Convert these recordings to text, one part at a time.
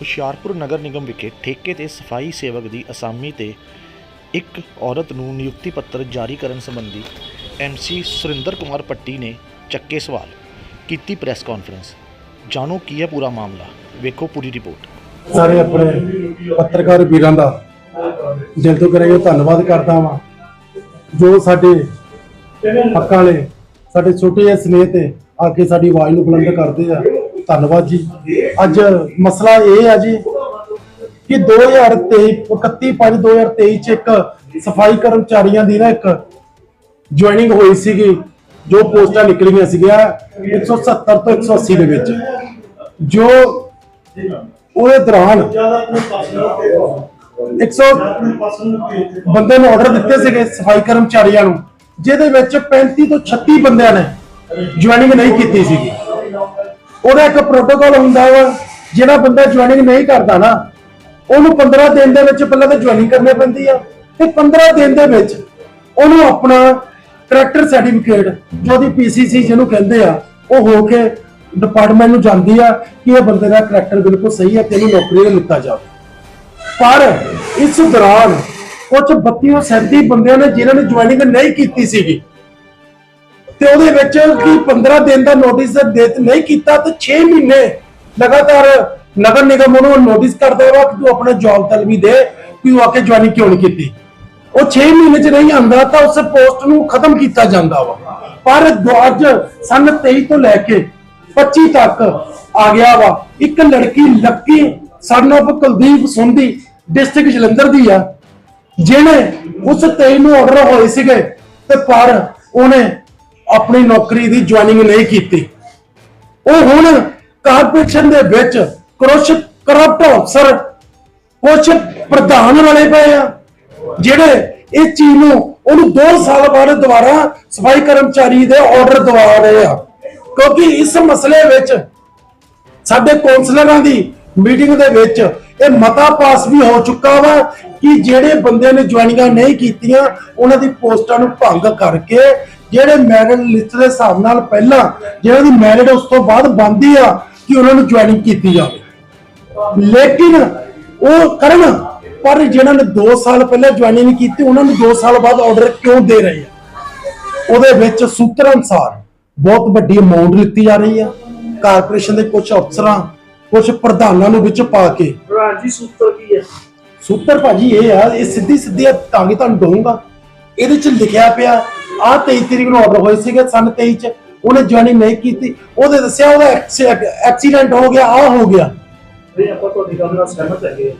ਹੁਸ਼ਿਆਰਪੁਰ ਨਗਰ ਨਿਗਮ ਵਿਖੇ ਠੇਕੇ ਤੇ ਸਫ਼ਾਈ ਸੇਵਕ ਦੀ ਅਸਾਮੀ ਤੇ ਇੱਕ ਔਰਤ ਨੂੰ ਨਿਯੁਕਤੀ ਪੱਤਰ ਜਾਰੀ ਕਰਨ ਸੰਬੰਧੀ ਐਮਸੀ ਸੁਰਿੰਦਰ ਕੁਮਾਰ ਪੱਟੀ ਨੇ ਚੱਕੇ ਸਵਾਲ ਕੀਤੀ ਪ੍ਰੈਸ ਕਾਨਫਰੰਸ। ਜਾਣੋ ਕੀ ਹੈ ਪੂਰਾ ਮਾਮਲਾ। ਵੇਖੋ ਪੂਰੀ ਰਿਪੋਰਟ। ਸਾਰੇ ਆਪਣੇ ਪੱਤਰਕਾਰ ਵੀਰਾਂ ਦਾ ਦਿਲ ਤੋਂ ਕਰੇ ਧੰਨਵਾਦ ਕਰਦਾ ਵਾਂ। ਜੋ ਸਾਡੇ ਹੱਕਾਂ ਵਾਲੇ, ਸਾਡੇ ਛੋਟੇ ਜਿਹੇ ਸਨੇਹ ਤੇ ਆ ਕੇ ਸਾਡੀ ਆਵਾਜ਼ ਨੂੰ ਬੁਲੰਦ ਕਰਦੇ ਆ। ਧੰਨਵਾਦ ਜੀ। ਅੱਜ ਮਸਲਾ ਇਹ ਆ ਜੀ ਕਿ 2023 31/5/2023 ਚ ਇੱਕ ਸਫ਼ਾਈ ਕਰਮਚਾਰੀਆਂ ਦੀ ਨਾ ਇੱਕ ਜੁਆਇਨਿੰਗ ਹੋਈ ਸੀਗੀ, ਜੋ ਪੋਸਟਾਂ ਨਿਕਲੀਆਂ ਸੀਗੀਆਂ 170 ਤੋਂ 180 ਦੇ ਵਿੱਚ। ਜੋ ਉਹਦੇ ਦੌਰਾਨ 100 ਬੰਦੇ ਨੂੰ ਆਰਡਰ ਦਿੱਤੇ ਸੀਗੇ ਸਫ਼ਾਈ ਕਰਮਚਾਰੀਆਂ ਨੂੰ, ਜਿਹਦੇ ਵਿੱਚ 35 ਤੋਂ 36 ਬੰਦਿਆਂ ਨੇ ਜੁਆਇਨਿੰਗ ਨਹੀਂ ਕੀਤੀ ਸੀਗੀ। ਉਹਦਾ ਇੱਕ ਪ੍ਰੋਟੋਕਾਲ ਹੁੰਦਾ ਵਾ, ਜਿਹੜਾ ਬੰਦਾ ਜੁਆਇਨਿੰਗ ਨਹੀਂ ਕਰਦਾ ਨਾ, ਉਹਨੂੰ 15 ਦਿਨ ਦੇ ਵਿੱਚ ਪਹਿਲਾਂ ਤਾਂ ਜੁਆਇਨਿੰਗ ਕਰਨੀ ਪੈਂਦੀ ਆ, ਤੇ 15 ਦਿਨ ਦੇ ਵਿੱਚ ਉਹਨੂੰ ਆਪਣਾ ਕਰੈਕਟਰ ਸਰਟੀਫਿਕੇਟ ਜੋ ਦੀ ਪੀਸੀਸੀ ਜਿਹਨੂੰ ਕਹਿੰਦੇ ਆ, ਉਹ ਹੋ ਕੇ ਡਿਪਾਰਟਮੈਂਟ ਨੂੰ ਜਾਂਦੀ ਆ ਕਿ ਇਹ ਬੰਦੇ ਦਾ ਕਰੈਕਟਰ ਬਿਲਕੁਲ ਸਹੀ ਹੈ ਤੇ ਇਹਨੂੰ ਨੌਕਰੀ ਤੇ ਲਿੱਤਾ ਜਾਵੇ। ਪਰ ਇਸ ਦੌਰਾਨ ਕੁਝ 32 ਤੋਂ 37 ਬੰਦਿਆਂ ਨੇ ਜਿਨ੍ਹਾਂ ਨੇ ਜੁਆਇਨਿੰਗ ਨਹੀਂ ਕੀਤੀ ਸੀਗੀ ਤੇ ਉਹਦੇ ਵਿੱਚ ਕੀ 15 ਦਿਨ ਦਾ ਨੋਟਿਸ ਨਹੀਂ ਕੀਤਾ ਤੇ 6 ਮਹੀਨੇ ਲਗਾਤਾਰ ਨਗਰ ਨਿਗਮ ਉਹਨੂੰ ਨੋਟਿਸ ਕਰਦਾ ਵਾ ਕਿ ਤੂੰ ਆਪਣਾ ਜੌਬ ਤਲਬੀ ਦੇ ਕਿ ਉਹ ਆ ਕੇ ਜੁਆਇਨਿੰਗ ਕਿਉਂ ਨਹੀਂ ਕੀਤੀ? ਉਹ 6 ਮਹੀਨੇ ਚ ਨਹੀਂ ਆਂਦਾ ਤਾਂ ਉਸ ਪੋਸਟ ਨੂੰ ਖਤਮ ਕੀਤਾ ਜਾਂਦਾ ਵਾ। ਪਰ ਅੱਜ ਸਨ 23 ਤੋਂ ਲੈ ਕੇ 25 ਤੱਕ ਆ ਗਿਆ ਵਾ। ਇੱਕ ਲੜਕੀ ਲੱਕੀ ਸਨ ਆਫ ਕੁਲਦੀਪ ਸੁੰਦੀ ਡਿਸਟ੍ਰਿਕਟ ਜਲੰਧਰ ਦੀ ਆ, ਜਿਹਨੇ ਉਸ 23 ਨੂੰ ਆਰਡਰ ਹੋਏ ਸੀਗੇ ਤੇ ਪਰ ਉਹਨੇ ਆਪਣੀ ਨੌਕਰੀ ਦੀ ਜੁਆਇਨਿੰਗ ਨਹੀਂ ਕੀਤੀ। ਉਹ ਹੁਣ ਕਾਰਪੋਰੇਸ਼ਨ ਦੇ ਵਿੱਚ ਕੁਛ ਕਰਪਟ ਅਫਸਰ ਕੁਛ ਪ੍ਰਧਾਨ ਵਾਲੇ ਪਏ ਆ, ਜਿਹੜੇ ਇਸ ਚੀਜ਼ ਨੂੰ ਉਹਨੂੰ 2 ਸਾਲ ਬਾਅਦ ਦੁਬਾਰਾ ਸਫ਼ਾਈ ਕਰਮਚਾਰੀ ਦੇ ਆਰਡਰ ਦਵਾ ਰਹੇ ਆ। ਕਿਉਂਕਿ ਇਸ ਮਸਲੇ ਵਿੱਚ ਸਾਡੇ ਕੌਂਸਲਰਾਂ ਦੀ ਮੀਟਿੰਗ ਦੇ ਵਿੱਚ ਇਹ ਮਤਾ ਪਾਸ ਵੀ ਹੋ ਚੁੱਕਾ ਵਾ ਕਿ ਜਿਹੜੇ ਬੰਦੇ ਨੇ ਜੁਆਇਨਿੰਗਾਂ ਨਹੀਂ ਕੀਤੀਆਂ, ਉਹਨਾਂ ਦੀ ਪੋਸਟਾਂ ਨੂੰ ਭੰਗ ਕਰਕੇ ਜਿਹੜੇ ਮੈਰਿਟ ਲਿਸਟ ਦੇ ਹਿਸਾਬ ਨਾਲ ਪਹਿਲਾਂ ਜਿਹਨਾਂ ਦੀ ਮੈਰਿਟ ਉਸ ਤੋਂ ਬਾਅਦ ਬੰਦੀ ਆ ਕਿ ਉਹਨਾਂ ਨੂੰ ਜੁਆਇਨਿੰਗ ਕੀਤੀ ਜਾਵੇ। ਲੇਕਿਨ ਉਹ ਕਰਨ ਪਰ ਜਿਨ੍ਹਾਂ ਨੇ 2 ਸਾਲ ਪਹਿਲਾਂ ਜੁਆਇਨਿੰਗ ਨਹੀਂ ਕੀਤੀ ਉਹਨਾਂ ਨੂੰ 2 ਸਾਲ ਬਾਅਦ ਆਰਡਰ ਕਿਉਂ ਦੇ ਰਹੇ ਆ? ਉਹਦੇ ਵਿੱਚ ਸੂਤਰ ਅਨੁਸਾਰ ਬਹੁਤ ਵੱਡੀ ਅਮਾਉਂਟ ਲਿੱਤੀ ਜਾ ਰਹੀ ਆ। ਕਾਰਪੋਰੇਸ਼ਨ ਦੇ ਕੁਝ ਅਫਸਰਾਂ ਕੁਝ ਪ੍ਰਧਾਨਾਂ ਨੂੰ ਵਿੱਚ ਪਾ ਕੇ। ਪ੍ਰਧਾਨ ਜੀ ਸੂਤਰ ਕੀ ਹੈ ਸੂਤਰ ਭਾਜੀ ਇਹ ਆ ਇਹ ਸਿੱਧੀ ਸਿੱਧੀ ਤਾਂ ਕਿ ਤੁਹਾਨੂੰ ਦਊਂਗਾ। ਇਹਦੇ ਚ ਲਿਖਿਆ ਪਿਆ ਆ 23 ਤਰੀਕ ਨੂੰ ਆਰਡਰ ਹੋਏ ਸੀਗੇ ਸਨ 23 ਚ ਉਹਨੇ ਜੁਆਇਨਿੰਗ ਨਹੀਂ ਕੀਤੀ। ਉਹਦੇ ਦੱਸਿਆ ਉਹਦਾ ਐਕਸੀਡੈਂਟ ਹੋ ਗਿਆ ਆ ਹੋ ਗਿਆ। ਨਹੀਂ ਆਪਾਂ ਤੁਹਾਡੀ ਗੱਲ ਨਾਲ ਸਹਿਮਤ ਹੈਗੇ।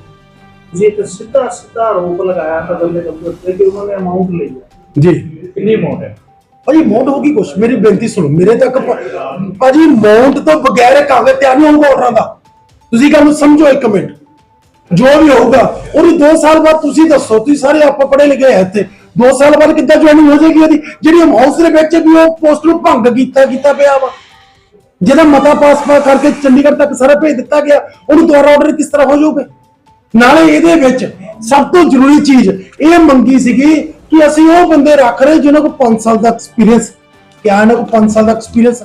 ਤੁਸੀਂ ਇੱਕ ਸਿੱਧਾ ਸਿੱਧਾ ਆਰੋਪ ਲਗਾਇਆ ਕਦਮ ਦੇ ਕਦਮ ਤੇ ਕਿ ਉਹਨਾਂ ਨੇ ਅਮਾਉਂਟ ਲਈ ਜੀ। ਕਿੰਨੀ ਅਮਾਉਂਟ ਹੈ? ਭਾਜੀ ਮੌਂਟ ਹੋ ਗਈ ਕੁਛ? ਮੇਰੀ ਬੇਨਤੀ ਸੁਣੋ ਮੇਰੇ ਤੱਕ ਭਾਜੀ ਮੌਂਟ ਤੋਂ ਬਗੈਰ ਕਾਗਜ਼ ਤਿਆਰ ਨਹੀਂ ਹੋਊਗਾ ਆਰਡਰਾਂ ਦਾ। ਤੁਸੀਂ ਗੱਲ ਨੂੰ ਸਮਝੋ ਇੱਕ ਮਿੰਟ। ਜੋ ਵੀ ਹੋਊਗਾ ਉਹਦੀ 2 ਸਾਲ ਬਾਅਦ ਤੁਸੀਂ ਦੱਸੋ ਤੁਸੀਂ ਸਾਰੇ ਆਪਾਂ ਪੜ੍ਹੇ ਲਿਖੇ ਇੱਥੇ। 2 ਸਾਲ ਬਾਅਦ ਕਿੱਦਾਂ ਜੁਆਇਨਿੰਗ ਹੋ ਜਾਏਗੀ ਇਹਦੀ ਜਿਹੜੀ ਹਾਊਸ ਦੇ ਵਿੱਚ ਵੀ ਉਹ ਪੋਸਟ ਨੂੰ ਭੰਗ ਕੀਤਾ ਕੀਤਾ ਪਿਆ ਵਾ। ਜਿਹਦਾ ਮਤਾ ਪਾਸ ਪਾ ਕਰਕੇ ਚੰਡੀਗੜ੍ਹ ਤੱਕ ਸਾਰਾ ਭੇਜ ਦਿੱਤਾ ਗਿਆ, ਉਹਨੂੰ ਦੁਬਾਰਾ ਆਰਡਰ ਕਿਸ ਤਰ੍ਹਾਂ ਹੋ ਜਾਊਗਾ? ਨਾਲੇ ਇਹਦੇ ਵਿੱਚ ਸਭ ਤੋਂ ਜ਼ਰੂਰੀ ਚੀਜ਼ ਇਹ ਮੰਗੀ ਸੀਗੀ ਕਿ ਅਸੀਂ ਉਹ ਬੰਦੇ ਰੱਖ ਰਹੇ ਜਿਨ੍ਹਾਂ ਕੋਲ 5 ਸਾਲ ਦਾ ਐਕਸਪੀਰੀਅੰਸ ਕਿਆ ਇਹਨਾਂ ਕੋਲ 5 ਸਾਲ ਦਾ ਐਕਸਪੀਰੀਅੰਸ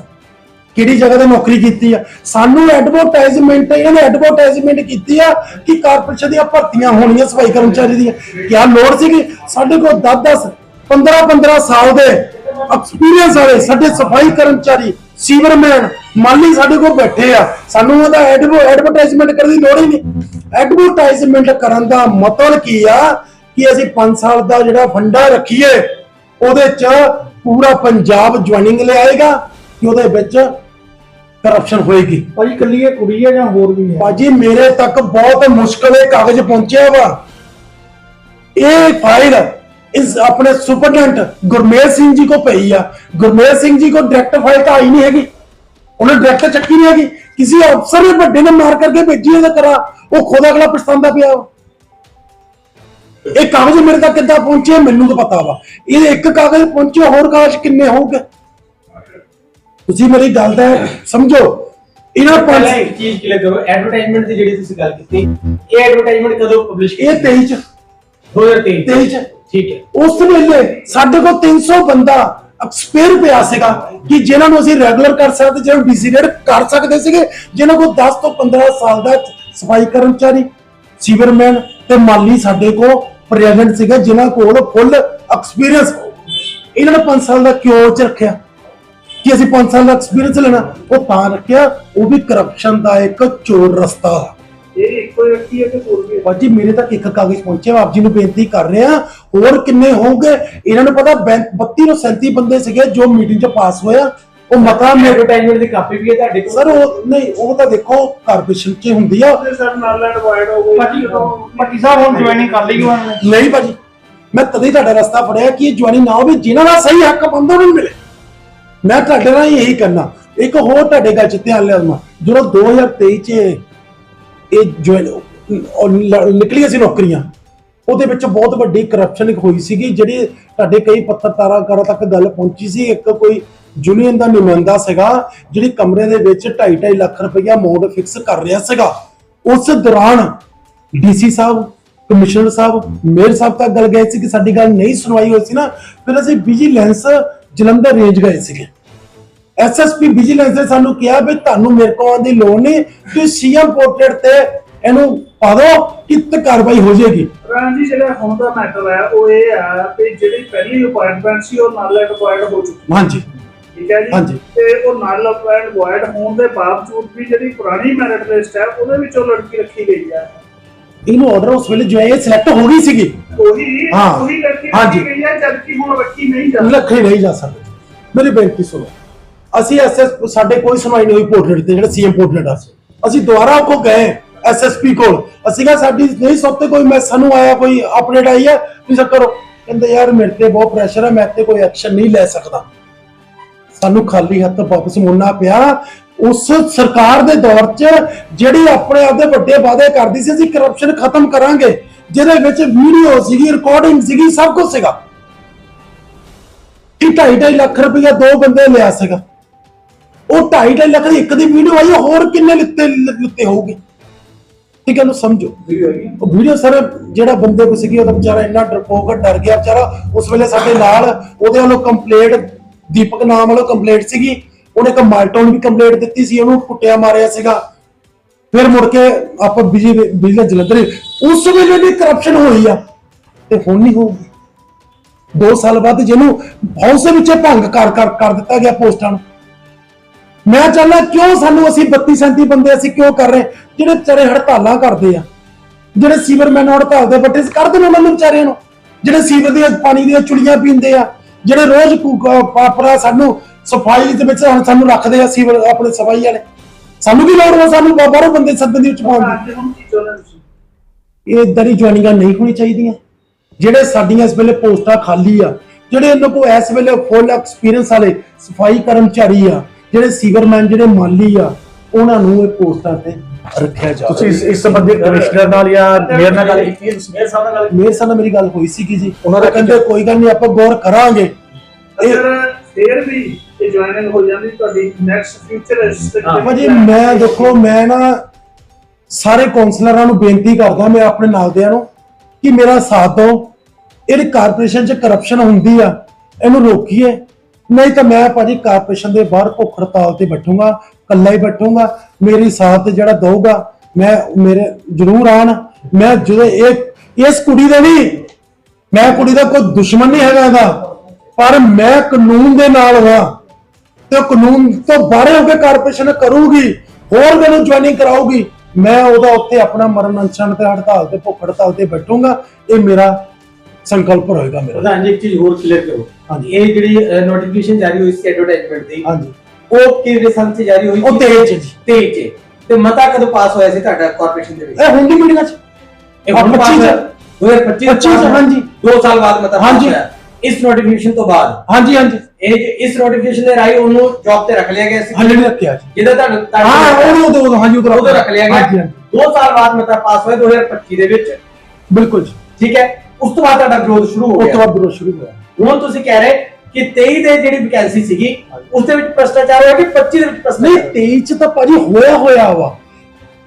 ਕਿਹੜੀ ਜਗ੍ਹਾ ਤੇ ਨੌਕਰੀ ਕੀਤੀ ਆ? ਸਾਨੂੰ ਐਡਵਰਟਾਈਜ਼ਮੈਂਟ ਇਹਨਾਂ ਨੇ ਐਡਵਰਟਾਈਜ਼ਮੈਂਟ ਕੀਤੀ ਆ ਕਿ ਕਾਰਪੋਰੇਸ਼ਨ ਦੀਆਂ ਭਰਤੀਆਂ ਹੋਣੀਆਂ ਸਫ਼ਾਈ ਕਰਮਚਾਰੀ ਦੀਆਂ। ਕਿਆ ਲੋੜ ਸੀਗੀ? ਸਾਡੇ ਕੋਲ 10 10 15 15 ਸਾਲ ਦੇ ਐਕਸਪੀਰੀਅੰਸ ਵਾਲੇ ਸਾਡੇ ਸਫ਼ਾਈ ਕਰਮਚਾਰੀ, ਸੀਵਰਮੈਨ ਮਾਲੀ ਸਾਡੇ ਕੋਲ ਬੈਠੇ ਆ। ਸਾਨੂੰ ਉਹਦਾ ਐਡਵਰਟਾਈਜ਼ਮੈਂਟ ਕਰਨ ਦੀ ਲੋੜ ਹੀ ਨਹੀਂ। ਐਡਵਰਟਾਈਜ਼ਮੈਂਟ ਕਰਨ ਦਾ ਮਤਲਬ ਕੀ ਆ ਕਿ ਅਸੀਂ 5 ਸਾਲ ਦਾ ਜਿਹੜਾ ਫੰਡਾ ਰੱਖੀਏ, ਉਹਦੇ ਚ ਪੂਰਾ ਪੰਜਾਬ ਜੁਆਇਨਿੰਗ ਲਿਆਏਗਾ। ਕਿ ਉਹਦੇ ਵਿੱਚ ਕਰਪਸ਼ਨ ਹੋਏਗੀ। ਭਾਜੀ ਕੱਲੀ ਇਹ ਕੁੜੀ ਹੈ ਜਾਂ ਹੋਰ ਵੀ ਹੈ? ਭਾਜੀ ਮੇਰੇ ਤੱਕ ਬਹੁਤ ਮੁਸ਼ਕਲ ਇਹ ਕਾਗਜ਼ ਪਹੁੰਚਿਆ ਵਾ। ਇਹ ਫਾਈਲ ਇਸ ਆਪਣੇ ਸੁਪਰਡੈਂਟ ਗੁਰਮੇਲ ਸਿੰਘ ਜੀ ਕੋ ਪਈ ਆ। ਗੁਰਮੇਲ ਸਿੰਘ ਜੀ ਕੋ ਡਾਇਰੈਕਟ ਫਾਈਲ ਤਾਂ ਆਈ ਨਹੀਂ ਹੈਗੀ। ਉਹਨੇ ਡਾਇਰੈਕਟ ਚੱਕੀ ਨਹੀਂ ਹੈਗੀ। ਕਿਸੇ ਅਫਸਰ ਨੇ ਵੱਡੇ ਨੇ ਮਾਰ ਕਰਕੇ ਭੇਜੀ ਇਹਦਾ ਕਰਾ ਉਹ ਖੁਦ ਅਗਲਾ ਪਛਤਾਉਂਦਾ ਪਿਆ ਵਾ। ਇਹ ਕਾਗਜ਼ ਮੇਰੇ ਤੱਕ ਕਿੱਦਾਂ ਪਹੁੰਚੇ ਮੈਨੂੰ ਤਾਂ ਪਤਾ ਵਾ। ਇਹ ਇੱਕ ਕਾਗਜ਼ ਪਹੁੰਚੇ ਹੋਰ ਕਾਗਜ਼ ਕਿੰਨੇ ਹੋਊਗੇ? ਤੁਸੀਂ ਮੇਰੀ ਗੱਲ ਦਾ ਸਮਝੋ। ਇਹਨਾਂ ਪਹਿਲਾਂ ਪੰਜ ਇੱਕ ਚੀਜ਼ ਕਲੀਅਰ ਕਰੋ ਐਡਵਰਟਾਈਜ਼ਮੈਂਟ ਦੀ ਜਿਹੜੀ ਤੁਸੀਂ ਗੱਲ ਕੀਤੀ ਇਹ ਐਡਵਰਟਾਈਜ਼ਮੈਂਟ ਕਦੋਂ ਪਬਲਿਸ਼ ਇਹ 23 ਚ। 2023 23 ਚ। ਠੀਕ ਹੈ। ਉਸ ਵੇਲੇ ਸਾਡੇ ਕੋਲ 300 ਬੰਦਾ ਐਕਸਪਾਇਰ ਪਿਆ ਸੀਗਾ ਕਿ ਜਿਨ੍ਹਾਂ ਨੂੰ ਅਸੀਂ ਰੈਗੂਲਰ ਕਰ ਸਕਦੇ ਜਿਹਨਾਂ ਨੂੰ ਡੀਸੀ ਰੇਟ ਕਰ ਸਕਦੇ ਸੀਗੇ ਜਿਨ੍ਹਾਂ ਕੋਲ 10 ਤੋਂ 15 ਸਾਲ ਦਾ ਸਫ਼ਾਈ ਕਰਮਚਾਰੀ ਸੀਵਰਮੈਨ ਤੇ ਮਾਲੀ ਸਾਡੇ ਕੋਲ ਪ੍ਰੈਜ਼ੈਂਟ ਸੀਗੇ ਜਿਨ੍ਹਾਂ ਕੋਲ ਫੁੱਲ ਐਕਸਪੀਰੀਅੰਸ ਇਹਨਾਂ ਨੇ 5 ਸਾਲ ਦਾ ਕਿਉਂ ਚ ਰੱਖਿਆ? ਕਿ ਅਸੀਂ 5 ਸਾਲ ਦਾ ਐਕਸਪੀਰੀਅੰਸ ਲੈਣਾ ਉਹ ਤਾਂ ਰੱਖਿਆ ਉਹ ਵੀ ਕਰਪਸ਼ਨ ਦਾ ਇੱਕ ਚੋਰ ਰਸਤਾ। ਇਹ ਇੱਕੋ ਵਿਅਕਤੀ ਹੈ ਕਿ ਹੋਰ ਵੀ ਹੈ? ਬਾਜੀ ਮੇਰੇ ਤੱਕ ਇੱਕ ਕਾਗਜ਼ ਪਹੁੰਚਿਆ ਆਪ ਜੀ ਨੂੰ ਬੇਨਤੀ ਕਰ ਰਿਹਾ ਹੋਰ ਕਿੰਨੇ ਹੋਣਗੇ? ਇਹਨਾਂ ਨੂੰ ਪਤਾ 32 ਤੋਂ 37 ਬੰਦੇ ਸੀਗੇ ਜੋ ਮੀਟਿੰਗ 'ਚ ਪਾਸ ਹੋਇਆ ਉਹ ਮਤਾ ਮੇਰੇ ਐਡਵਰਟਾਈਜ਼ਮੈਂਟ ਦੀ ਕਾਪੀ ਵੀ ਹੈ ਤੁਹਾਡੇ ਕੋਲ? ਸਰ ਉਹ ਨਹੀਂ ਉਹ ਤਾਂ ਦੇਖੋ ਕਾਰਪੋਰੇਸ਼ਨ 'ਚ ਹੁੰਦੀ ਆ। ਉਹਦੇ ਸਰ ਨਾਲ ਐਂਡ ਵਾਈਡ ਹੋ ਗਈ ਭਾਜੀ ਭੱਟੀ ਸਾਹਿਬ ਹੁਣ ਜੁਆਇਨਿੰਗ ਕਰ ਲਈ ਉਹਨਾਂ ਨੇ। ਨਹੀਂ ਭਾਜੀ ਮੈਂ ਤਦੇ ਤੁਹਾਡਾ ਰਸਤਾ ਫੜਿਆ ਕਿ ਇਹ ਜਵਾਨੀ ਨਾ ਹੋਵੇ ਜਿਨ੍ਹਾਂ ਦਾ ਸਹੀ ਹੱਕ ਬੰਦਾ ਨੂੰ ਮਿਲੇ। ਮੈਂ ਤੁਹਾਡੇ ਨਾਲ ਇਹੀ ਕਰਨਾ। ਇੱਕ ਹੋਰ ਤੁਹਾਡੇ ਗੱਲ ਚ ਧਿਆਨ ਲਿਆਵਾਂ ਜਦੋਂ 2023 ਚ ਇਹ ਜੋ ਨਿਕਲੀਆਂ ਸੀ ਨੌਕਰੀਆਂ, ਉਹਦੇ ਵਿੱਚ ਬਹੁਤ ਵੱਡੀ ਕਰਪਸ਼ਨ ਹੋਈ ਸੀਗੀ, ਜਿਹੜੀ ਤੁਹਾਡੇ ਕਈ ਪੱਤਰਕਾਰਾਂ ਕਾਰਾਂ ਤੱਕ ਗੱਲ ਪਹੁੰਚੀ ਸੀ। ਇੱਕ ਕੋਈ ਯੂਨੀਅਨ ਦਾ ਨੁਮਾਇੰਦਾ ਸੀਗਾ, ਜਿਹੜੀ ਕਮਰੇ ਦੇ ਵਿੱਚ 2.5 ਲੱਖ ਰੁਪਈਆ ਮੋਡ ਫਿਕਸ ਕਰ ਰਿਹਾ ਸੀਗਾ। ਉਸ ਦੌਰਾਨ ਡੀਸੀ ਸਾਹਿਬ ਕਮਿਸ਼ਨਰ ਸਾਹਿਬ ਮੇਅਰ ਸਾਹਿਬ ਤੱਕ ਗੱਲ ਗਏ ਸੀ ਕਿ ਸਾਡੀ ਗੱਲ ਨਹੀਂ ਸੁਣਵਾਈ ਹੋਈ ਸੀ ਨਾ। ਫਿਰ ਅਸੀਂ ਵਿਜੀਲੈਂਸ ਜਲੰਧਰ ਰੇਂਜ ਗਏ ਸੀਗੇ। ਐਸਐਸਪੀ ਵਿਜੀਲੈਂਸ ਨੇ ਸਾਨੂੰ ਕਿਹਾ ਵੀ ਤੁਹਾਨੂੰ ਮੇਰੇ ਕੋਲ ਆਉਣ ਦੀ ਲੋੜ ਨਹੀਂ ਤੁਸੀਂ ਸੀਐਮ ਪੋਰਟਰੇਟ ਤੇ ਇਹਨੂੰ ਪਾ ਦਿਓ ਕਿਤ ਕਾਰਵਾਈ ਹੋ ਜਾਏਗੀ। ਰਾਂਜੀ ਜਿਹੜਾ ਹੁਣ ਦਾ ਮੈਟਰ ਹੈ ਉਹ ਇਹ ਹੈ ਕਿ ਜਿਹੜੀ ਪਹਿਲੀ ਅਪਾਇੰਟਮੈਂਟ ਸੀ ਉਹ ਨਾਲ ਐਂਡ ਵਾਈਡ ਹੋ ਚੁੱਕੀ ਹਾਂਜੀ। ਠੀਕ ਹੈ ਜੀ? ਹਾਂਜੀ। ਤੇ ਉਹ ਨਾਲ ਐਂਡ ਵਾਈਡ ਹੋਣ ਦੇ ਬਾਵਜੂਦ ਵੀ ਜਿਹੜੀ ਪੁਰਾਣੀ ਮੈਰਿਟ ਲਿਸਟ ਹੈ ਉਹਦੇ ਵਿੱਚ ਉਹ ਲੜਕੀ ਰੱਖੀ ਗਈ ਹੈ। ਇਹਨੂੰ ਆਰਡਰ ਉਸ ਵੇਲੇ ਜੋ ਹੈ ਇਹ ਸਿਲੈਕਟ ਹੋ ਗਈ ਸੀਗੀ। ਉਹੀ ਹਾਂ। ਉਹੀ ਲੜਕੀ ਹਾਂਜੀ। ਰੱਖੀ ਗਈ ਹੈ ਜਦਕਿ ਹੁਣ ਰੱਖੀ ਨਹੀਂ ਜਾਂਦੀ ਲੱਖੇ ਨਹੀਂ ਜਾ ਸਕਦੇ। ਮੇਰੀ ਬੇਨਤੀ ਸੁਣੋ ਅਸੀਂ ਐਸਐਸ ਸਾਡੇ ਕੋਈ ਸੁਣਵਾਈ ਨਹੀਂ ਹੋਈ ਪੋਰਟਰੇਟ ਤੇ ਜਿਹੜਾ ਸੀਐਮ ਪੋਰਟਰੇਟ ਆ ਅਸੀਂ ਦੁਬਾਰਾ ਕੋ ਗਏ ਐਸਐਸਪੀ ਕੋਲ। ਅਸੀਂ ਕਿਹਾ ਸਾਡੀ ਨਹੀਂ ਸੋਤੇ ਕੋਈ ਮੈਂ ਸਾਨੂੰ ਆਇਆ ਕੋਈ ਅਪਡੇਟ ਆਈ ਹੈ? ਤੁਸੀਂ ਕਰੋ। ਕਹਿੰਦੇ ਯਾਰ ਮੇਰੇ ਤੇ ਬਹੁਤ ਪ੍ਰੈਸ਼ਰ ਹੈ ਮੈਂ ਤੇ ਕੋਈ ਐਕਸ਼ਨ ਨਹੀਂ ਲੈ ਸਕਦਾ। ਸਾਨੂੰ ਖਾਲੀ ਹੱਥ ਵਾਪਸ ਮੁੜਨਾ ਪਿਆ। ਉਸ ਸਰਕਾਰ ਦੇ ਦੌਰ 'ਚ ਜਿਹੜੀ ਆਪਣੇ ਆਪ ਦੇ ਵੱਡੇ ਵਾਅਦੇ ਕਰਦੀ ਸੀ ਅਸੀਂ ਕਰਪਸ਼ਨ ਖਤਮ ਕਰਾਂਗੇ ਜਿਹਦੇ ਵਿੱਚ ਵੀਡੀਓ ਸੀਗੀ ਰਿਕਾਰਡਿੰਗ ਸੀਗੀ ਸਭ ਕੁਝ ਸੀਗਾ। ਕਿ 2.5 ਲੱਖ ਰੁਪਇਆ ਦੋ ਬੰਦੇ ਲਿਆ ਸੀਗਾ। ਉਹ 2.5 ਲੱਖ ਦੀ ਇੱਕ ਦੀ ਵੀਡੀਓ ਆਈ ਹੋਰ ਕਿੰਨੇ ਲਿੱਤੇ ਲਿੱਤੇ ਹੋਊਗੇ? ਠੀਕ ਹੈ ਨੂੰ ਸਮਝੋ। ਉਹ ਵੀਡੀਓ ਸਰ ਜਿਹੜਾ ਬੰਦੇ ਕੋ ਸੀਗੀ ਉਹਦਾ ਵਿਚਾਰਾ ਇੰਨਾ ਡਰਪੋਕ ਡਰ ਗਿਆ ਵਿਚਾਰਾ। ਉਸ ਵੇਲੇ ਸਾਡੇ ਨਾਲ ਉਹਦੇ ਵੱਲੋਂ ਕੰਪਲੇਂਟ ਦੀਪਕ ਨਾਮ ਵੱਲੋਂ ਕੰਪਲੇਂਟ ਸੀਗੀ, ਉਹਨੇ ਇੱਕ ਮਾਲਟੋਨ ਵੀ ਕੰਪਲੇਂਟ ਦਿੱਤੀ ਸੀ, ਉਹਨੂੰ ਕੁੱਟਿਆ, ਮਾਰਿਆ ਸੀਗਾ। ਫਿਰ ਮੁੜ ਕੇ ਆਪਾਂ ਬਿਜਲੀ ਬਿਜਲੀ ਜਲੰਧਰ ਉਸ ਵੇਲੇ ਵੀ ਕਰਪਸ਼ਨ ਹੋਈ ਆ, ਤੇ ਹੁਣ ਨਹੀਂ ਹੋਊਗੀ। ਦੋ ਸਾਲ ਬਾਅਦ ਜਿਹਨੂੰ ਹੌਸੇ ਵਿੱਚ ਭੰਗ ਕਰ ਕਰ ਕਰ ਦਿੱਤਾ ਗਿਆ ਪੋਸਟਾਂ ਨੂੰ। ਮੈਂ ਚਾਹੁੰਦਾ ਕਿਉਂ ਸਾਨੂੰ ਅਸੀਂ 32 37 ਬੰਦੇ ਅਸੀਂ ਕਿਉਂ ਕਰ ਰਹੇ? ਜਿਹੜੇ ਵਿਚਾਰੇ ਹੜਤਾਲਾਂ ਕਰਦੇ ਆ, ਜਿਹੜੇ ਸੀਵਰਮੈਨ ਹੜਤਾਲ ਦੇ ਬੱਟੇ ਕਰ ਦੇਣ ਉਹਨਾਂ ਨੂੰ ਵਿਚਾਰਿਆਂ ਨੂੰ। ਜਿਹੜੇ ਸੀਵਰ ਦੀਆਂ ਪਾਣੀ ਦੀਆਂ ਚੁਲੀਆਂ ਪੀਂਦੇ ਆ ਜਿਹੜੇ ਰੋਜ਼ ਪਾਪਰਾ ਸਾਨੂੰ ਸਫ਼ਾਈ ਦੇ ਵਿੱਚ ਹੁਣ ਸਾਨੂੰ ਰੱਖਦੇ ਆ ਸੀਵਰ ਆਪਣੇ ਸਫ਼ਾਈ ਵਾਲੇ। ਸਾਨੂੰ ਵੀ ਲੋੜ ਹੋ ਸਾਨੂੰ ਬਾਹਰੋਂ ਬੰਦੇ ਸੱਦਣ ਦੀ ਵਿੱਚ ਪਾਉਣ ਦੀ। ਕੀ ਇਹ ਇਦਾਂ ਦੀ ਜੁਆਇਨਿੰਗਾਂ ਨਹੀਂ ਹੋਣੀ ਚਾਹੀਦੀਆਂ। ਜਿਹੜੇ ਸਾਡੀਆਂ ਇਸ ਵੇਲੇ ਪੋਸਟਾਂ ਖਾਲੀ ਆ ਜਿਹੜੇ ਇਹਨਾਂ ਕੋਲ ਇਸ ਵੇਲੇ ਫੁੱਲ ਐਕਸਪੀਰੀਅੰਸ ਵਾਲੇ ਸਫ਼ਾਈ ਕਰਮਚਾਰੀ ਆ ਜਿਹੜੇ ਸੀਵਰਮੈਨ ਜਿਹੜੇ ਮਾਲੀ ਆ ਉਹਨਾਂ ਨੂੰ ਇਹ ਪੋਸਟਾਂ ਤੇ ਰੱਖਿਆ ਜਾਵੇ ਤੁਸੀਂ ਇਸ ਇਸ ਸੰਬੰਧੀ ਕਮਿਸ਼ਨਰ ਨਾਲ ਜਾਂ ਮੇਅਰ ਨਾਲ ਗੱਲ ਕੀਤੀ ਹੈ ਤੁਸੀਂ? ਮੇਰੇ ਸਾਹਮਣੇ ਗੱਲ ਮੇਰੇ ਸਾਹ ਨਾਲ ਮੇਰੀ ਗੱਲ ਹੋਈ ਸੀਗੀ ਜੀ। ਉਹਨਾਂ ਦਾ ਕਹਿੰਦੇ ਕੋਈ ਗੱਲ ਨਹੀਂ ਆਪਾਂ ਗੌਰ ਕਰਾਂਗੇ। ਇਹ ਅਗਰ ਫੇਰ ਵੀ ਇਹ ਜੁਆਇਨਿੰਗ ਹੋ ਜਾਂਦੀ ਤੁਹਾਡੀ ਨੈਕਸਟ ਫਿਊਚਰ ਇਸ ਭਾਜੀ ਮੈਂ ਦੇਖੋ ਮੈਂ ਨਾ ਸਾਰੇ ਕਾਉਂਸਲਰਾਂ ਨੂੰ ਬੇਨਤੀ ਕਰਦਾ ਮੈਂ ਆਪਣੇ ਨਾਲਦਿਆਂ ਨੂੰ ਕਿ ਮੇਰਾ ਸਾਥ ਦਿਓ। ਇਹ ਕਾਰਪੋਰੇਸ਼ਨ 'ਚ ਕਰਪਸ਼ਨ ਹੁੰਦੀ ਆ ਇਹਨੂੰ ਰੋਕੀਏ। ਨਹੀਂ ਤਾਂ ਮੈਂ ਭਾਜੀ ਕਾਰਪੋਰੇਸ਼ਨ ਦੇ ਬਾਹਰ ਭੁੱਖ ਹੜਤਾਲ ਤੇ ਬੈਠੂੰਗਾ। ਕੱਲਾ ਹੀ ਬੈਠੂੰਗਾ ਮੇਰੀ ਸਾਥ ਜਿਹੜਾ ਦਊਗਾ ਮੈਂ ਮੇਰੇ ਜ਼ਰੂਰ ਆਣ ਮੈਂ ਜਦੋਂ ਇਹ ਇਸ ਕੁੜੀ ਦੇ ਵੀ ਮੈਂ ਕੁੜੀ ਦਾ ਕੋਈ ਦੁਸ਼ਮਣ ਨਹੀਂ ਹੈਗਾ ਇਹਦਾ ਪਰ ਮੈਂ ਕਾਨੂੰਨ ਦੇ ਨਾਲ ਹਾਂ ਤੇ ਕਾਨੂੰਨ ਤੋਂ ਬਾਹਰ ਹੋ ਕੇ ਕਾਰਪੋਰੇਸ਼ਨ ਕਰੂਗੀ ਹੋਰ ਮੈਨੂੰ ਜੁਆਇਨਿੰਗ ਕਰਾਊਗੀ ਮੈਂ ਉਹਦਾ ਉੱਥੇ ਆਪਣਾ ਮਰਨ ਅਨਸ਼ਨ ਤੇ ਹੜਤਾਲ ਤੇ ਭੁੱਖ ਹੜਤਾਲ ਤੇ ਬੈਠੂੰਗਾ ਇਹ ਮੇਰਾ ਸੰਕਲਪ ਰਹੇਗਾ ਮੇਰਾ। ਪ੍ਰਧਾਨ ਜੀ ਇੱਕ ਚੀਜ਼ ਹੋਰ ਕਲੀਅਰ ਕਰੋ। ਹਾਂਜੀ। ਇਹ ਜਿਹੜੀ ਨੋਟੀਫਿਕੇਸ਼ਨ ਜਾਰੀ ਹੋਈ ਸੀ ਐਡਵਰਟਾਈਜ਼ਮੈਂਟ ਦੀ ਹਾਂਜੀ। ਉਹ ਕਿਹੜੇ ਸੰਨ ਚ ਜਾਰੀ ਹੋਈ ਉਹ 23 ਚ ਜੀ। 23 ਚ। ਤੇ ਮਤਾ ਕਦੋਂ ਪਾਸ ਹੋਇਆ ਸੀ ਤੁਹਾਡਾ ਕਾਰਪੋਰੇਸ਼ਨ ਦੇ ਵਿੱਚ? ਇਹ ਹੁੰਦੀ ਮੀਟਿੰਗਾਂ 'ਚ। ਇਹ ਹੁਣ ਪਾਸ 25 ਹੋਇਆ? ਚ। 2025 25 ਚ, ਹਾਂਜੀ। 2 ਸਾਲ ਬਾਅਦ ਮਤਾ ਹਾਂਜੀ। ਇਸ ਨੋਟੀਫਿਕੇਸ਼ਨ ਤੋਂ ਬਾਅਦ? ਹਾਂਜੀ ਹਾਂਜੀ। ਇਹ ਜੋ- ਇਸ ਨੋਟੀਫਿਕੇਸ਼ਨ ਦੇ ਰਾਹੀਂ ਉਹਨੂੰ ਜੌਬ ਤੇ ਰੱਖ ਲਿਆ ਗਿਆ ਸੀ? ਹਾਂਜੀ ਰੱਖਿਆ ਜੀ। ਜਿਹਦਾ ਤੁਹਾਨੂੰ ਹਾਂ ਉਹਨੂੰ ਉਦੋਂ ਹਾਂਜੀ ਉਦੋਂ ਰੱਖ ਲਿਆ ਗਿਆ। ਹਾਂਜੀ। 2 ਸਾਲ ਬਾਅਦ ਮਤਾ ਪਾਸ ਹੋਇਆ 2025 ਦੇ ਵਿੱਚ। ਬਿਲਕੁਲ ਜੀ। ਠੀਕ ਹੈ? ਉਸ ਤੋਂ ਬਾਅਦ ਤੁਹਾਡਾ ਗਰੋਥ ਸ਼ੁਰੂ ਹੋ ਉਸ ਤੋਂ ਗਿਆ। ਬਾਅਦ ਵਿਰੋਧ ਸ਼ੁਰੂ ਹੋਇਆ। ਹੁਣ ਤੁਸੀਂ ਕਹਿ ਰਹੇ ਕਿ 23 ਦੇ ਜਿਹੜੀ ਵੈਕੈਂਸੀ ਸੀਗੀ ਉਸ ਦੇ ਵਿੱਚ ਭ੍ਰਸ਼ਟਾਚਾਰ ਹੋਇਆ ਕਿ 25 ਦੇ ਵਿੱਚ ਨਹੀਂ ਭ੍ਰਸ਼ਟਾਚਾਰ 23 ਚ ਤਾਂ ਭਾਜੀ ਹੋਇਆ ਹੋਇਆ ਵਾ।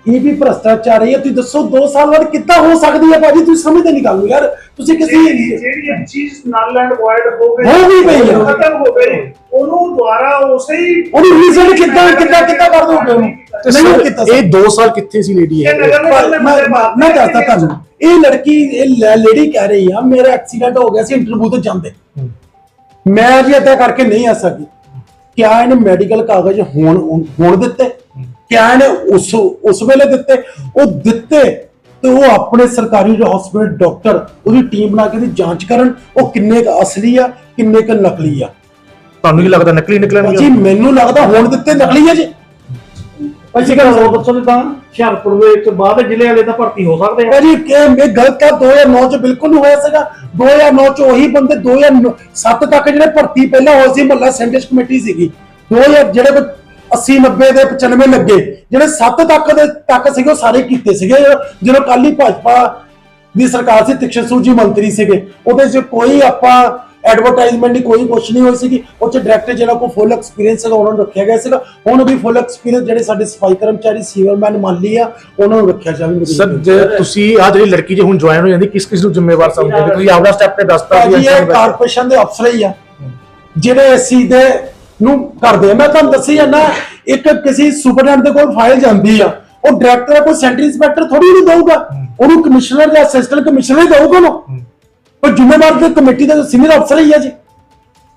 ਇਹ ਵੀ ਭ੍ਰਸ਼ਟਾਚਾਰ ਹੈ ਤੁਸੀਂ ਦੱਸੋ 2 ਸਾਲ ਬਾਅਦ ਕਿੱਦਾਂ ਹੋ ਸਕਦੀ ਹੈ ਭਾਜੀ? ਤੁਸੀਂ ਸਮਝਦੇ ਨਹੀਂ ਗੱਲ ਨੂੰ ਯਾਰ। ਤੁਸੀਂ ਕਿਸੇ ਜਿਹੜੀ ਜਿਹੜੀ ਇਹ ਚੀਜ਼ ਨਾਲ ਐਂਡ ਹੋ ਗਈ ਹੋ ਵੀ ਗਈ ਹੈ। ਖਤਮ ਹੋ ਗਈ। ਉਹਨੂੰ ਦੁਬਾਰਾ ਉਸੇ ਹੀ ਉਹਨੂੰ ਰੀਜ਼ਨ ਕਿੱਦਾਂ ਕਿੱਦਾਂ ਕਿੱਦਾਂ ਕਰ ਦੋਗੇ ਉਹਨੂੰ? ਤੇ ਨਹੀਂ ਕੀਤਾ ਇਹ 2 ਸਾਲ ਕਿੱਥੇ ਸੀ ਲੇਡੀ ਇਹ? ਇਹ ਨਗਰ ਪਰ ਨਿਗਮ ਮੈਂ ਦੇ ਮੈਂ- ਮੈਂ ਦੱਸਦਾ ਤੁਹਾਨੂੰ ਇਹ ਲੜਕੀ ਇਹ ਲੇਡੀ ਕਹਿ ਰਹੀ ਆ ਮੇਰਾ ਐਕਸੀਡੈਂਟ ਹੋ ਗਿਆ ਸੀ ਇੰਟਰਵਿਊ ਤੇ ਜਾਂਦੇ। ਮੈਂ ਜੀ ਏਦਾਂ ਕਰਕੇ ਨਹੀਂ ਆ ਸਕੀ। ਕਿਆ ਇਹਨੇ ਮੈਡੀਕਲ ਕਾਗਜ਼ ਹੁਣ ਹੁਣ ਦਿੱਤੇ? ਕਿਆ ਇਹਨੇ ਉਸ ਉਸ ਵੇਲੇ ਦਿੱਤੇ? ਉਹ ਦਿੱਤੇ ਤੇ ਉਹ ਆਪਣੇ ਸਰਕਾਰੀ ਹਸਪੀਟਲ ਡਾਕਟਰ ਉਹਦੀ ਟੀਮ ਬਣਾ ਕੇ ਦੀ ਜਾਂਚ ਕਰਨ ਉਹ ਕਿੰਨੇ ਕੁ ਅਸਲੀ ਆ ਕਿੰਨੇ ਕੁ ਨਕਲੀ ਆ। ਤੁਹਾਨੂੰ ਕੀ ਲੱਗਦਾ ਨਕਲੀ ਜੀ ਨਿਕਲਣਗੇ ਮੈਨੂੰ ਲੱਗਦਾ ਹੁਣ ਦਿੱਤੇ ਨਕਲੀ ਆ ਜੀ। ਅਸੀਂ ਗੱਲ ਹੋਰ ਦੱਸੋ ਤਾਂ ਹੁਸ਼ਿਆਰਪੁਰ ਦੇ ਵਿੱਚ ਬਾਅਦ ਜ਼ਿਲ੍ਹੇ ਵਾਲੇ ਤਾਂ ਭਰਤੀ ਹੋ ਸਕਦੇ ਆ। ਭਾਜੀ ਕਿ ਇਹ ਗਲਤ ਆ 2009 ਚ ਬਿਲਕੁਲ ਨਹੀਂ ਹੋਇਆ ਸੀਗਾ। 2009 ਚ ਉਹੀ ਬੰਦੇ 2007 ਤੱਕ ਜਿਹੜੇ ਭਰਤੀ ਪਹਿਲਾਂ ਹੋਏ ਸੀ, ਮਹੱਲਾ ਸੈਂਟਰਸ ਕਮੇਟੀ ਸੀਗੀ। 2000 ਜਿਹੜੇ ਕੋਈ 80 90 ਦੇ 95 ਲੱਗੇ, ਜਿਹੜੇ 7 ਤੱਕ ਦੇ ਤੱਕ ਸੀਗੇ, ਉਹ ਸਾਰੇ ਕੀਤੇ ਸੀਗੇ। ਜਦੋਂ ਕੱਲ ਹੀ ਭਾਜਪਾ ਦੀ ਸਰਕਾਰ ਸੀ ਤਿਕਸ਼ਣ ਸੂਜੀ ਮੰਤਰੀ ਸੀਗੇ, ਉਹਦੇ 'ਚ ਕੋਈ ਆਪਾਂ ਐਡਵਰਟਾਈਜ਼ਮੈਂਟ ਦੀ ਕੋਈ ਕੁਛ ਨਹੀਂ ਹੋਈ ਸੀਗੀ। ਉਹ 'ਚ ਡਾਇਰੈਕਟਰ ਜਿਹੜਾ ਕੋ ਫੁੱਲ ਐਕਸਪੀਰੀਅੰਸ ਹੈਗਾ ਉਹਨਾਂ ਨੂੰ ਰੱਖਿਆ ਗਿਆ ਸੀਗਾ। ਹੁਣ ਵੀ ਫੁੱਲ ਐਕਸਪੀਰੀਅੰਸ ਜਿਹੜੇ ਸਾਡੇ ਸਫ਼ਾਈ ਕਰਮਚਾਰੀ ਸੀਵਰਮੈਨ ਮਾਲੀ ਆ ਉਹਨਾਂ ਨੂੰ ਰੱਖਿਆ ਜਾਵੇ। ਸਰ ਜੇ ਤੁਸੀਂ ਆ ਜਿਹੜੀ ਲੜਕੀ ਜੇ ਹੁਣ ਜੁਆਇਨ ਹੋ ਜਾਂਦੀ ਕਿਸ ਕਿਸ ਨੂੰ ਜ਼ਿੰਮੇਵਾਰ ਸਮਝਦੇ? ਤੁਸੀਂ ਆਪਦਾ ਸਟੈਪ ਤੇ ਦੱਸਤਾ ਵੀ ਇਹ ਕਾਰਪੋਰੇਸ਼ਨ ਦੇ ਅਫਸਰ ਹੀ ਆ। ਜਿਹੜੇ ਐਸੀ ਦੇ ਨੂੰ ਕਰਦੇ ਆ। ਮੈਂ ਤੁਹਾਨੂੰ ਦੱਸੀ ਜਾਂਦਾ ਇੱਕ ਕਿਸੇ ਸੁਪਰਡੈਂਟ ਦੇ ਕੋਲ ਫਾਈਲ ਜਾਂਦੀ ਆ। ਉਹ ਡਾਇਰੈਕਟਰ ਕੋਈ ਸੈਂਟਰ ਇੰਸਪੈਕਟਰ ਥੋੜੀ ਨਹੀਂ ਦਊਗਾ। ਉਹਨੂੰ ਕਮਿਸ਼ਨਰ ਜਾਂ ਅਸਿਸਟੈਂਟ ਕਮਿਸ਼ਨਰ ਹੀ ਦਊਗਾ ਉਹਨੂੰ। ਪਰ ਜ਼ਿੰਮੇਵਾਰ ਤੇ ਕਮੇਟੀ ਦਾ ਸੀਨੀਅਰ ਅਫਸਰ ਹੀ ਆ ਜੀ।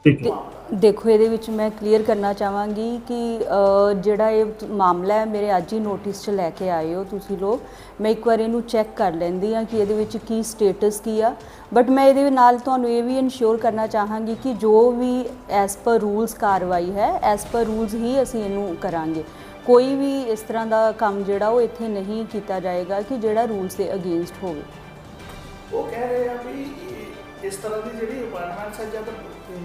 ਠੀਕ ਹੈ। ਦੇਖੋ ਇਹਦੇ ਵਿੱਚ ਮੈਂ ਕਲੀਅਰ ਕਰਨਾ ਚਾਹਾਂਗੀ ਕਿ ਅ, ਜਿਹੜਾ ਇਹ ਮਾਮਲਾ ਹੈ ਮੇਰੇ ਅੱਜ ਹੀ ਨੋਟਿਸ 'ਚ ਲੈ ਕੇ ਆਏ ਹੋ ਤੁਸੀਂ ਲੋਕ। ਮੈਂ ਇੱਕ ਵਾਰ ਇਹਨੂੰ ਚੈੱਕ ਕਰ ਲੈਂਦੀ ਆ ਕਿ ਇਹਦੇ ਵਿੱਚ ਕੀ ਸਟੇਟਸ ਕੀ ਆ। ਬਟ ਮੈਂ ਇਹਦੇ ਨਾਲ ਤੁਹਾਨੂੰ ਇਹ ਵੀ ਇਨਸ਼ੋਰ ਕਰਨਾ ਚਾਹਾਂਗੀ ਕਿ ਜੋ ਵੀ ਐਸ ਪਰ ਰੂਲਸ ਕਾਰਵਾਈ ਹੈ ਐਸ ਪਰ ਰੂਲਸ ਹੀ ਅਸੀਂ ਇਹਨੂੰ ਕਰਾਂਗੇ। ਕੋਈ ਵੀ ਇਸ ਤਰ੍ਹਾਂ ਦਾ ਕੰਮ ਜਿਹੜਾ ਉਹ ਇੱਥੇ ਨਹੀਂ ਕੀਤਾ ਜਾਏਗਾ ਕਿ ਜਿਹੜਾ ਰੂਲਸ ਦੇ ਅਗੇਂਸਟ ਹੋਵੇ। ਉਹ ਕਹਿ ਰਹੇ ਆ ਵੀ ਇਸ ਤਰ੍ਹਾਂ ਦੀ ਜਿਹੜੀ ਅਪਾਇੰਟਮੈਂਟਸ ਹੈ ਜਦ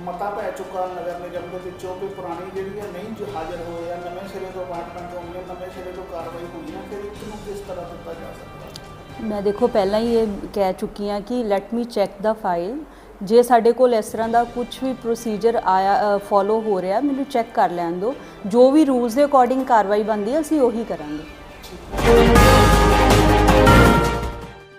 ਮਤਾ ਪੈ ਚੁੱਕਾ ਨਗਰ ਨਿਗਮ ਦੇ ਵਿੱਚੋਂ ਕਿ ਪੁਰਾਣੀ ਜਿਹੜੀ ਹੈ ਨਹੀਂ ਜੋ ਹਾਜ਼ਰ ਹੋਏ ਆ ਨਵੇਂ ਸਿਰੇ ਤੋਂ ਅਪਾਇੰਟਮੈਂਟ ਹੋਣਗੇ ਨਵੇਂ ਸਿਰੇ ਤੋਂ ਕਾਰਵਾਈ ਹੋਈ ਨਾ ਫਿਰ ਇਸ ਨੂੰ ਕਿਸ ਤਰ੍ਹਾਂ ਦਿੱਤਾ ਜਾ ਸਕਦਾ ਮੈਂ ਦੇਖੋ ਪਹਿਲਾਂ ਹੀ ਇਹ ਕਹਿ ਚੁੱਕੀ ਹਾਂ ਕਿ ਲੈਟ ਮੀ ਚੈੱਕ ਦਾ ਫਾਈਲ ਜੇ ਸਾਡੇ ਕੋਲ ਇਸ ਤਰ੍ਹਾਂ ਦਾ ਕੁਝ ਵੀ ਪ੍ਰੋਸੀਜਰ ਆਇਆ ਫੋਲੋ ਹੋ ਰਿਹਾ ਮੈਨੂੰ ਚੈੱਕ ਕਰ ਲੈਣ ਦਿਓ। ਜੋ ਵੀ ਰੂਲਸ ਦੇ ਅਕੋਰਡਿੰਗ ਕਾਰਵਾਈ ਬਣਦੀ ਹੈ ਅਸੀਂ ਉਹੀ ਕਰਾਂਗੇ।